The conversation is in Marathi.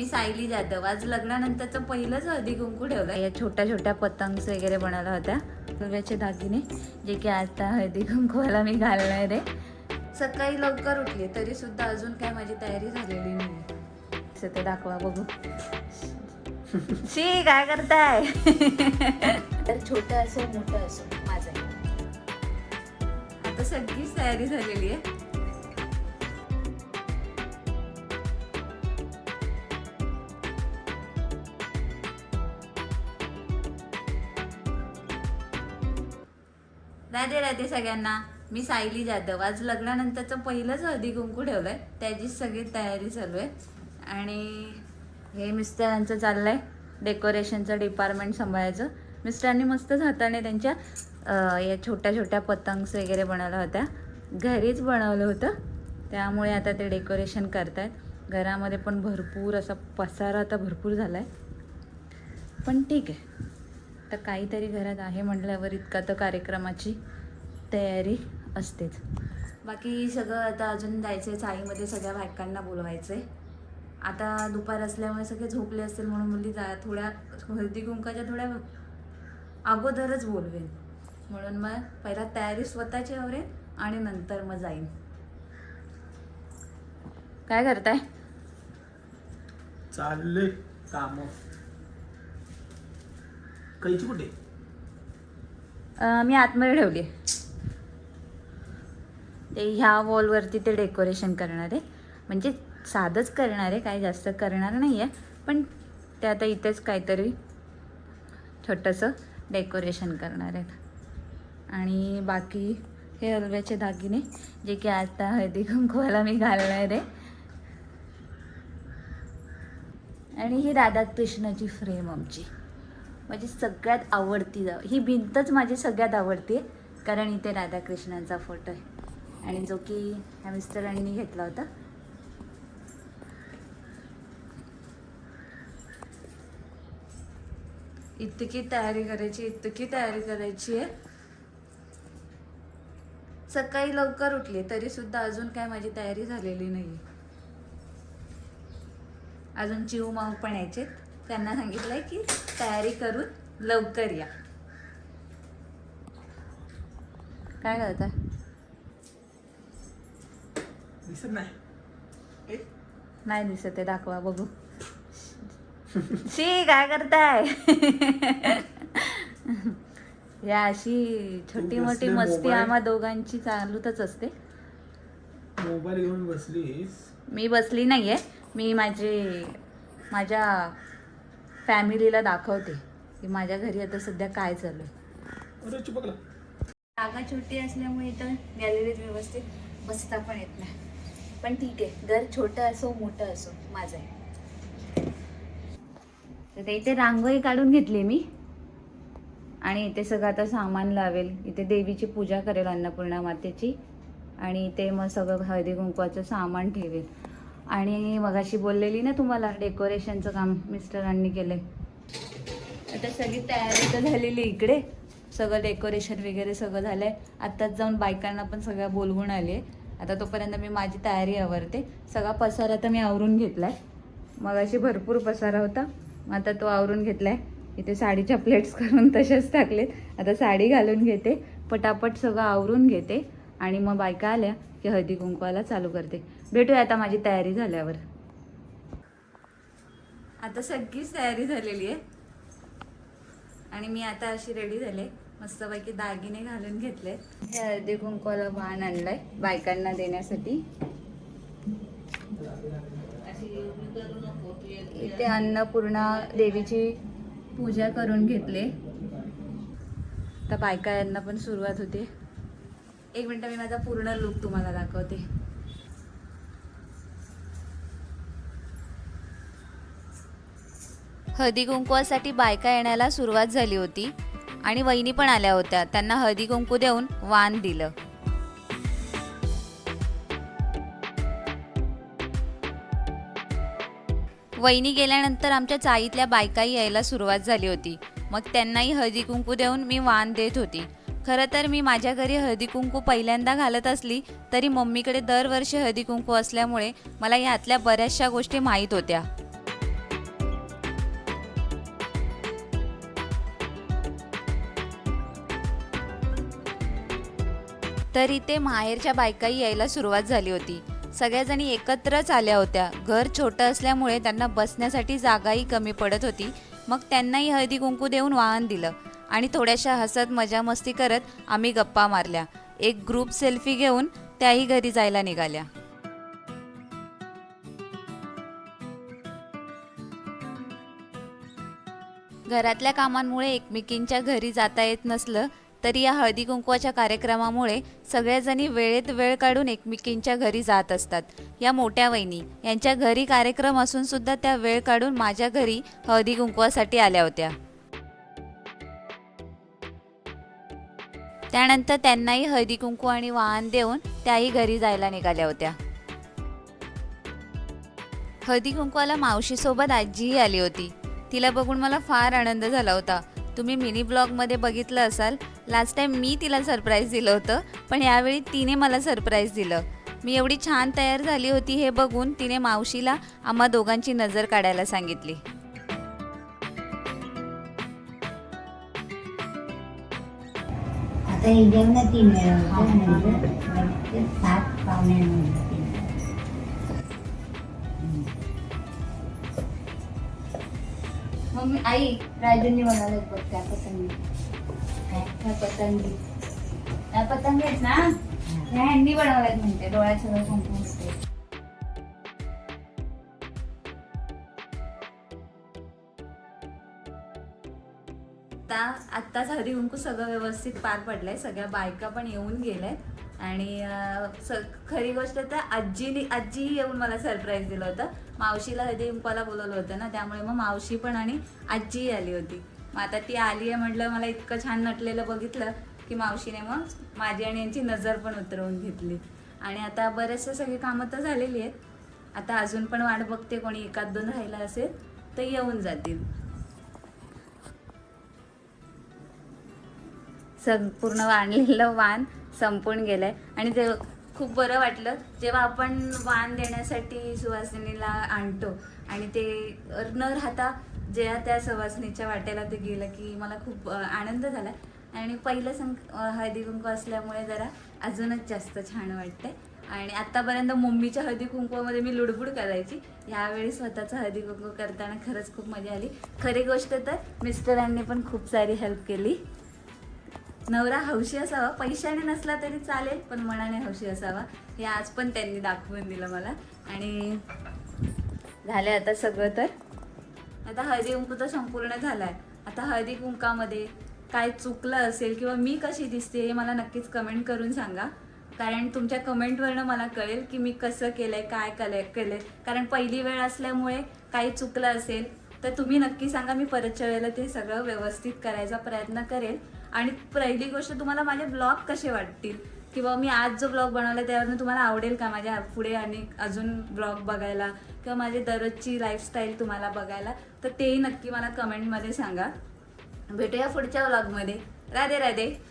मी सायली जाधव. आज लग्नानंतरचं पहिलंच हळदी कुंकू ठेवलं या छोट्या छोट्या पतंग्स वगैरे बनवल्या होत्या. रव्याचे दागिने जे की आता हळदी कुंकूला मी घालणार आहे. सकाळी लवकर उठली तरी सुद्धा अजून काय माझी तयारी झालेली नाही ते दाखवा बघू. शी काय करताय? तर छोटं असो मोठं असो माझं. आता सगळीच तयारी झालेली आहे. राधे राधे सगळ्यांना. मी सायली जाधव. आज लग्नानंतरचं पहिलंच हळदी कुंकू ठेवलंय. त्याचीच सगळी तयारी चालू आहे. आणि हे मिस्टरांचं चाललं आहे डेकोरेशनचं डिपार्टमेंट सांभाळायचं. मिस्टरांनी मस्तच हाताने त्यांच्या या छोट्या छोट्या पतंग्स वगैरे बनवल्या होत्या. घरीच बनवलं होतं. त्यामुळे आता ते डेकोरेशन करतायत. घरामध्ये पण भरपूर असा पसारा आता भरपूर झाला आहे पण ठीक आहे. तर काहीतरी घरात आहे म्हटल्यावर इतका तर कार्यक्रमाची तयारी असतेच. बाकी सगळं आता अजून जायचं आहे चाळीमध्ये सगळ्या बायकांना बोलवायचं आहे आता दुपार असल्यामुळे सगळे झोपले असतील म्हणून मुली जा थोड्या हळदी कुंकाच्या थोड्या अगोदरच बोलवेन. म्हणून मग पहिला तयारी स्वतःची आवरेन आणि नंतर मग जाईन. काय करताय? चालले काम. कैची कुठे? अं, मी आतमध्ये ठेवली. ते ह्या वॉलवरती ते डेकोरेशन करणार. आहे म्हणजे साधंच करणार आहे काही जास्त करणार नाही आहे पण ते आता इथेच काहीतरी छोटंसं डेकोरेशन करणार आहेत. आणि बाकी हे हलव्याचे दागिने जे की आता हळदी कुंकवाला मी घालणार आहे. आणि ही राधाकृष्णाची फ्रेम आमची. माझी सगळ्यात आवडती जाव ही भिंतच माझी सगळ्यात आवडती आहे कारण इथे राधाकृष्णांचा फोटो आहे. आणि जो की ह्या मिस्टरांनी घेतला होता. इतकी तयारी करायची इतकी तयारी करायची आहे. सकाळी लवकर उठली तरी सुद्धा अजून काय माझी तयारी झालेली नाही अजून चिव माऊ पण यायचे त्यांना सांगितलंय की तयारी करून लवकर या. काय करताय? दिसत नाही. नाही दिसत आहे दाखवा बघू. शी काय करताय? या अशी छोटी मोठी बसले मस्ती. आम्हा दोघांची चालूतच असते. मोबाईल घेऊन बसलीस? मी बसली नाहीये. मी माझे माझ्या फॅमिलीला दाखवते की माझ्या घरी आता सध्या काय चालू आहे. जागा छोटी असल्यामुळे इथं गॅलरीत व्यवस्थित बसता पण येत नाही. पण ठीक आहे घर छोटं असो मोठं असो माझं आहे. तर ते इथे रांगोळी काढून घेतली मी. आणि इथे सगळं आता सामान लावेल. इथे देवीची पूजा करेल अन्नपूर्णा मातेची. आणि इथे मग सगळं हळदी कुंकवाचं सामान ठेवेल. आणि मगाशी बोललेली ना तुम्हाला डेकोरेशनचं काम मिस्टरांनी केलंय. आता सगळी तयारी तर झालेली इकडे. सगळं डेकोरेशन वगैरे सगळं झालंय. आत्ताच जाऊन बायकांना पण सगळ्या बोलवून आले आता तोपर्यंत मी माझी तयारी आवरते. सगळा पसारा तर मी आवरून घेतलाय. मग अशी भरपूर पसारा होता. मग आता तो आवरून घेतलाय. इथे साडीच्या प्लेट्स करून तसेच टाकलेत. आता साडी घालून घेते. पटापट सगळं आवरून घेते. आणि मग बायका आल्या की हळदी कुंकवाला चालू करते. भेटूया आता माझी तयारी झाल्यावर. आता सगळीच तयारी झालेली आहे. आणि मी आता अशी रेडी झाले. मस्तपैकी दागिने घालून घेतले. हे हळदी कुंकवाला वाण आणलाय बायकांना देण्यासाठी. इथे अन्नपूर्णा देवीची पूजा करून घेतले. तर बायका यांना पण सुरुवात होते. एक मिनिट मी माझा पूर्ण लुक तुम्हाला दाखवते. हळदी कुंकवासाठी बायका येण्याला सुरुवात झाली होती आणि वहिनी पण आल्या होत्या. त्यांना हळदी कुंकू देऊन वाण दिलं. वहिनी गेल्यानंतर आमच्या चाळीतल्या बायकाही यायला सुरुवात झाली होती. मग त्यांनाही हळदी कुंकू देऊन मी वाण देत होती. खरं तर मी माझ्या घरी हळदी कुंकू पहिल्यांदा घालत असली तरी मम्मीकडे दरवर्षी हळदी कुंकू असल्यामुळे मला यातल्या बऱ्याचशा गोष्टी माहीत होत्या. तर इथे माहेरच्या बायकाही यायला सुरुवात झाली होती. सगळ्याजणी एकत्रच आल्या होत्या. घर छोटं असल्यामुळे त्यांना बसण्यासाठी जागाही कमी पडत होती. मग त्यांनाही हळदी कुंकू देऊन वाहन दिलं आणि थोड्याशा हसत मजा मस्ती करत आम्ही गप्पा मारल्या. एक ग्रुप सेल्फी घेऊन त्याही घरी जायला निघाल्या. घरातल्या कामांमुळे एकमेकींच्या घरी जाता येत नसलं तरी या हळदी कुंकवाच्या कार्यक्रमामुळे सगळ्याजणी वेळेत वेळ काढून एकमेकींच्या घरी जात असतात. या मोठ्या वहिनी यांच्या घरी कार्यक्रम असून सुद्धा त्या वेळ काढून माझ्या घरी हळदी कुंकवासाठी आल्या होत्या. त्यानंतर त्यांनाही हळदी कुंकू आणि वाहन देऊन त्याही घरी जायला निघाल्या होत्या. हळदी कुंकवाला मावशीसोबत आजीही आली होती. तिला बघून मला फार आनंद झाला होता. तुम्ही मिनी ब्लॉगमध्ये बघितलं असाल लास्ट टाइम मी तिला सरप्राईज दिलं होतं पण यावेळी तिने मला सरप्राईज दिलं. मी एवढी छान तयार झाली होती हे बघून तिने मावशीला आम्हा दोघांची नजर काढायला सांगितली. आता तीन म्हणजे सात पावणे मम्मी आई राजूंनी बनवलं बघ त्या पतंगी. त्या पतंगी. त्या पतंगी आहेत ना? त्या हँडी बनवल्यात म्हणते डोळ्यात सगळं संपून असते. आता आत्ताच हरी हुंकू सगळं व्यवस्थित पार पडलंय सगळ्या बायका पण येऊन गेल्यात. आणि अं, स- खरी गोष्ट तर आजीने आजीही येऊन मला सरप्राईज दिलं होतं. मावशीला हळदी कुंकवाला बोलवलं होतं ना त्यामुळे मग मावशी पण आणि आजीही आली होती. मग आता ती आली आहे म्हटलं मला इतकं छान नटलेलं बघितलं की मावशीने मग माझी आणि यांची नजर पण उतरवून घेतली. आणि आता बरेचसे सगळी कामं तर झालेली आहेत. आता अजून पण वाट बघते कोणी एकाद दोन राहिला असेल तर येऊन जातील. संपूर्ण वाणलेलं वाण संपून गेलंय. आणि ते खूप बरं वाटलं. जेव्हा आपण वाण देण्यासाठी सुवासिनीला आणतो आणि ते न राहता ज्या त्या सुवासिनीच्या वाटेला ते गेलं की मला खूप आनंद झाला. आणि पहिलं सं हळदी कुंकू असल्यामुळे जरा अजूनच जास्त छान वाटतंय. आणि आत्तापर्यंत मम्मीच्या हळदी कुंकूमध्ये मी लुडबुड करायची. यावेळी स्वतःचं हळदी कुंकू करताना खरंच खूप मजा आली. खरी गोष्ट तर मिस्टरांनी पण खूप सारी हेल्प केली. नवरा हौशी असावा. पैशाने नसला तरी चालेल पण मनाने हौशी असावा. हे आज पण त्यांनी दाखवून दिलं मला. आणि झालं आता सगळं तर. आता हळदी कुंकू तर संपूर्ण झालाय. आता हळदी कुंकामध्ये काय चुकलं असेल किंवा मी कशी दिसते हे मला नक्कीच कमेंट करून सांगा. कारण तुमच्या कमेंटवरनं मला कळेल की मी कसं केलंय काय कले केलंय. कारण पहिली वेळ असल्यामुळे काही चुकलं असेल तर तुम्ही नक्की सांगा. मी परतच्या वेळेला ते सगळं व्यवस्थित करायचा प्रयत्न करेल. आणि पहिली गोष्ट तुम्हाला माझे ब्लॉग कसे वाटतील? किंवा मी आज जो ब्लॉग बनवला त्यावरून तुम्हाला आवडेल का माझ्या पुढे आणि अजून ब्लॉग बघायला? किंवा माझी दररोजची लाईफस्टाईल तुम्हाला बघायला? तर तेही नक्की मला कमेंटमध्ये सांगा. भेटूया पुढच्या व्लॉगमध्ये राधे राधे.